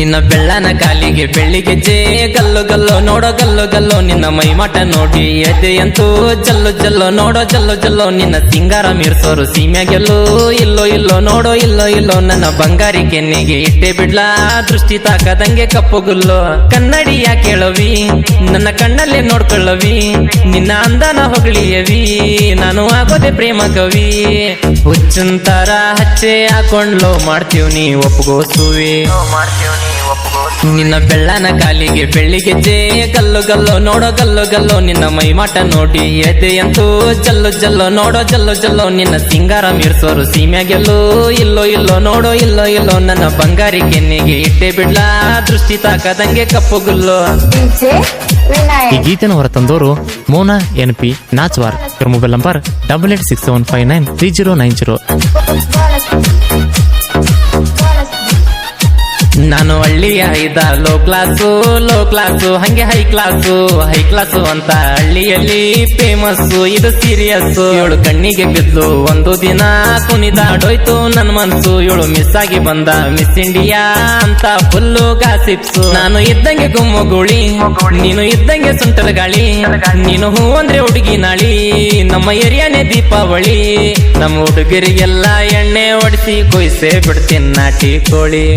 ನಿನ್ನ ಬೆಳ್ಳನ ಕಾಲಿಗೆ ಬೆಳ್ಳಿಗೆ ಜೇ. ಗಲ್ಲು ಗಲ್ಲು, ನೋಡೋ ಗಲ್ಲು ಗಲ್ಲು, ನಿನ್ನ ಮೈಮಟ ನೋಡಿ ಎದೆಯಂತೂ ಜಲ್ಲು ಜಲ್ಲು, ನೋಡೋ ಜಲ್ಲು ಜಲ್ಲು, ನಿನ್ನ ಸಿಂಗಾರ ಮೀರ್ಸೋರು ಸೀಮ್ಯಾಗೆಲ್ಲೋ ಇಲ್ಲೋ ಇಲ್ಲೋ, ನೋಡೋ, ಇಲ್ಲೋ ಇಲ್ಲೋ, ನನ್ನ ಬಂಗಾರಿ ಕೆನ್ನೆಗೆ ಇಟ್ಟೆ ಬಿಡ್ಲಾ. ದೃಷ್ಟಿ ತಾಕದಂಗೆ ಕಪ್ಪು ಗುಲ್ಲು, ಕನ್ನಡಿಯ ಕೇಳವಿ, ನನ್ನ ಕಣ್ಣಲ್ಲೇ ನೋಡ್ಕೊಳ್ಳವಿ, ನಿನ್ನ ಅಂದನ ಹೊಗಳಿಯವಿ, ನಾನು ಆಗೋದೆ ಪ್ರೇಮ ಕವಿ. ಹುಚ್ಚಂತರ ಹಚ್ಚೆ ಹಾಕೊಂಡ್ಲೋ, ಮಾಡ್ತೀವ್ ನೀ ಒಪ್ಪಗೋಸುವಿ ನಿನ್ನ ಬೆಳ್ಳನ ಕಾಲಿಗೆ ಬೆಳ್ಳಿಗೆ ಜೇ ಗಲ್ಲು ಗಲ್ಲು ನೋಡೋ ಗಲ್ಲು ಗಲ್ಲು ನಿನ್ನ ಮೈಮಾಟ ನೋಡಿ ಎದೆಯಂತೂ ಜಲ್ಲು ಜಲ್ಲು ನೋಡೋ ಜಲ್ಲು ಜಲ್ಲು ನಿನ್ನ ಸಿಂಗಾರ ಮೀರ್ಸೋರು ಸೀಮ್ಯಾಗೆಲ್ಲೋ ಇಲ್ಲೋ ಇಲ್ಲೋ ನೋಡೋ ಇಲ್ಲೋ ಇಲ್ಲೋ ನನ್ನ ಬಂಗಾರಿ ಕೆನ್ನೆಗೆ ಇಟ್ಟೆ ಬಿಡ್ಲಾ ದೃಷ್ಟಿ ತಾಕದಂಗೆ ಕಪ್ಪು ಗುಲ್ಲು. ಈ ಗೀತನ ಹೊರತಂದೋರು ಹೊರತಂದವರು ಮೋನಾ ಎನ್ ಪಿ ನಾಚ್ವಾರ್ ಇವ್ರ mobile number double eight six seven five nine three zero nine zero. ನಾನು ಹಳ್ಳಿಯ ಇದ ಲೋ ಕ್ಲಾಸು ಲೋ ಕ್ಲಾಸು ಹಂಗೆ ಹೈ ಕ್ಲಾಸು ಹೈ ಕ್ಲಾಸು ಅಂತ ಹಳ್ಳಿಯಲ್ಲಿ ಫೇಮಸ್ ಇದು ಸೀರಿಯಸ್ ಇವಳು ಕಣ್ಣಿಗೆ ಬಿದ್ದು ಒಂದು ದಿನ ಕುಣಿದಾಡೋಯ್ತು ನನ್ ಮನ್ಸು. ಇವಳು ಮಿಸ್ ಆಗಿ ಬಂದ ಮಿಸ್ ಇಂಡಿಯಾ ಅಂತ ಫುಲ್ಲು ಗಾಸಿಪ್ಸು ನಾನು ಇದ್ದಂಗೆ ಗುಮ್ಮಗುಳಿ ನೀನು ಇದ್ದಂಗೆ ಸುಂಟರ ಗಾಳಿ. ನೀನು ಹೂ ಅಂದ್ರೆ ಹುಡುಗಿ ನಾಳಿ, ನಮ್ಮ ಏರಿಯಾನೇ ದೀಪಾವಳಿ. ನಮ್ಮ ಹುಡುಗರಿಗೆಲ್ಲ ಎಣ್ಣೆ ಹೊಡಿಸಿ ಕೊಯ್ಸೆ ಬಿಡ್ತೀನಿ ನಾಟಿ ಕೋಳಿ.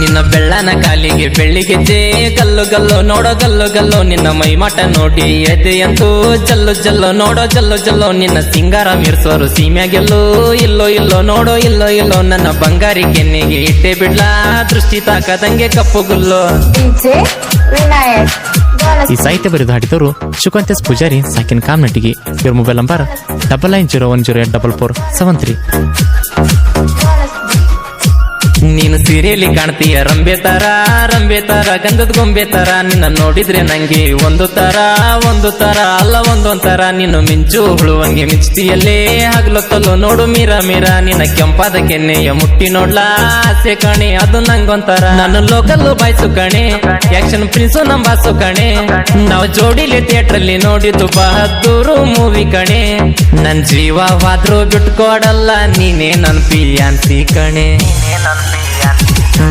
ನಿನ್ನ ಬೆಳ್ಳನ ಕಾಲಿಗೆ ಬೆಳ್ಳಿಗೆ ಜೇ. ಗಲ್ಲು ಗಲ್ಲು ನೋಡೋ ಗಲ್ಲು ಗಲ್ಲು ನಿನ್ನ ಮೈಮಾಟ ನೋಡಿ ಎದೆಯಂತೂ ಜಲ್ಲು ಜಲ್ಲು ನೋಡೋ ಜಲ್ಲು ಜಲ್ಲು ನಿನ್ನ ಸಿಂಗಾರ ಮೀರ್ಸೋರು ಸೀಮ್ಯಾಗೆಲ್ಲೋ ಇಲ್ಲೋ ಇಲ್ಲೋ ನೋಡೋ ಇಲ್ಲೋ ಇಲ್ಲೋ ನನ್ನ ಬಂಗಾರಿ ಕೆನ್ನೆಗೆ ಇಟ್ಟೆ ಬಿಡ್ಲಾ. ದೃಷ್ಟಿ ತಾಕದಂಗೆ ಕಪ್ಪು ಗುಲ್ಲು. ಈ ಸಾಹಿತ್ಯ ಬರೆದು ಹಾಡಿದವರು ಶುಕಂತೇಶ್ ಪೂಜಾರಿ ಸಾಕಿನ್ ಕಾಮನಟ್ಟಿಗೆ ಇವ್ರ mobile number double nine zero one zero eight double four seven three. ನೀನು ಸೀರೆಯಲ್ಲಿ ಕಾಣ್ತೀಯ? ರಂಬೆ ತರ ರಂಬೆ ತರ, ಗಂಧದ ಗೊಂಬೆ ತರ. ನಿನ್ನ ನೋಡಿದ್ರೆ ನಂಗೆ ಒಂದು ತರ ಒಂದು ತರ, ಅಲ್ಲ ಒಂದೊಂದರ ನೀನು ಮಿಂಚು, ಹುಳುವಂಗೆ ಮಿಂಚ್ತಿಯಲ್ಲೇ? ಹಗ್ಲೊತ್ತಲು ನೋಡು ಮೀರ ಮೀರ. ನಿನ್ನ ಕೆಂಪಾದ ಕೆನ್ನೆಯ ಮುಟ್ಟಿ ನೋಡ್ಲಾ, ಆಸೆ ಕಣೆ, ಅದು ನಂಗೊಂತರ ನಾನು ಲೋಕಲ್ಲು ಬಾಯ್ಸು ಕಣೆ ಆಕ್ಷನ್ ಪ್ರಿನ್ಸು ನಂಬಾಸು ಬಾಸು ಕಣೆ. ನಾವು ಜೋಡಿಲಿ ಥಿಯೇಟರ್ ಅಲ್ಲಿ ನೋಡಿದ್ದು ಬಹದ್ದೂರು ಮೂವಿ ಕಣೆ. ನನ್ ಜೀವವಾದ್ರೂ ಬಿಟ್ಕೊಡಲ್ಲ, ನೀನೇ ನನ್ ಪಿಯಾನ್ಸಿ ಕಣೆ.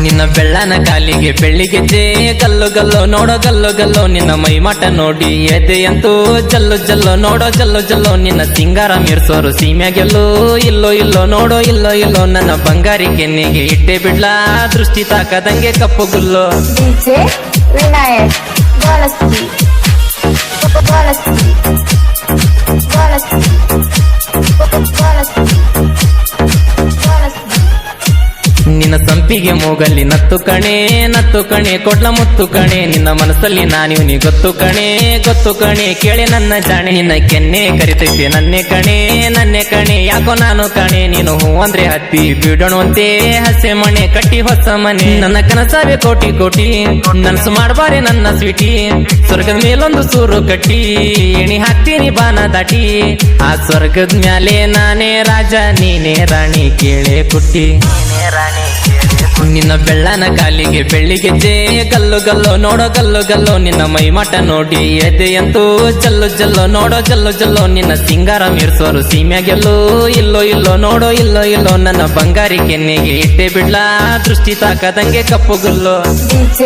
ನಿನ್ನ ಬೆಳ್ಳನ ಕಾಲಿಗೆ ಬೆಳ್ಳಿಗೆ ಜೇ. ಗಲ್ಲು ಗಲ್ಲು ನೋಡೋ ಗಲ್ಲು ಗಲ್ಲು ನಿನ್ನ ಮೈಮಾಟ ನೋಡಿ ಎದೆಯಂತೂ ಜಲ್ಲು ಜಲ್ಲು ನೋಡೋ ಜಲ್ಲು ಜಲ್ಲು ನಿನ್ನ ಸಿಂಗಾರ ಮೀರ್ಸೋರು ಸೀಮ್ಯಾಗೆಲ್ಲೋ. ಇಲ್ಲೋ ಇಲ್ಲೋ ನೋಡೋ ಇಲ್ಲೋ ಇಲ್ಲೋ ನನ್ನ ಬಂಗಾರಿ ಕೆನ್ನೆಗೆ ಇಟ್ಟೆ ಬಿಡ್ಲಾ. ದೃಷ್ಟಿ ತಾಕದಂಗೆ ಕಪ್ಪು ಗುಲ್ಲು. DJ ಸಂಪಿಗೆ ಮೂಗಲ್ಲಿ ನತ್ತು ಕಣೆ ನತ್ತು ಕಣೆ, ಕೊಡ್ಲ ಮುತ್ತು ಕಣೆ. ನಿನ್ನ ಮನಸ್ಸಲ್ಲಿ ನಾನಿವ್ನಿ ಗೊತ್ತು ಕಣೆ ಗೊತ್ತು ಕಣೆ. ಕೇಳಿ ನನ್ನ ಜಾಣೆ, ನಿನ್ನ ಕೆನ್ನೆ ಕರಿತೈತೆ ನನ್ನೆ ಕಣೆ ನನ್ನೆ ಕಣೆ. ಯಾಕೋ ನಾನು ಕಣೆ, ನೀನು ಹೂ ಅಂದ್ರೆ ಹತ್ತಿ. ಬಿಡೋಣಂತೆ ಹಸೆ ಮಣೆ, ಕಟ್ಟಿ ಹೊಸ ಮನೆ. ನನ್ನ ಕನಸಾರೆ ಕೋಟಿ ಕೋಟಿ, ನನ್ಸು ಮಾಡಬಾರೆ ನನ್ನ ಸ್ವೀಟಿ. ಸ್ವರ್ಗದ ಮೇಲೊಂದು ಸೂರು ಕಟ್ಟಿ, ಎಣಿ ಹಾಕ್ತೀನಿ ಬಾನ ದಾಟಿ. ಆ ಸ್ವರ್ಗದ ಮ್ಯಾಲೆ ನಾನೇ ರಾಜ, ನೀನೇ ರಾಣಿ ಕೇಳೆ ಕುಟ್ಟಿ ನಿನ್ನ ಬೆಳ್ಳನ ಕಾಲಿಗೆ ಬೆಳ್ಳಿಗೆ ಜೇ ಗಲ್ಲು ಗಲ್ಲು ನೋಡೋ ಗಲ್ಲು ಗಲ್ಲು ನಿನ್ನ ಮೈಮಟ ನೋಡಿ ಎದೆಯಂತೂ ಜಲ್ಲು ಜಲ್ಲು ನೋಡೋ ಜಲ್ಲು ಜಲ್ಲು ನಿನ್ನ ಸಿಂಗಾರ ಮೀರ್ಸೋರು ಸೀಮ್ಯಾಗೆಲ್ಲೋ ಇಲ್ಲೋ ಇಲ್ಲೋ ನೋಡೋ ಇಲ್ಲೋ ಇಲ್ಲೋ ನನ್ನ ಬಂಗಾರಿ ಕೆನ್ನೆಗೆ ಇಟ್ಟೆ ಬಿಡ್ಲಾ ದೃಷ್ಟಿ ತಾಕದಂಗೆ ಕಪ್ಪು ಗುಲ್ಲು. DJ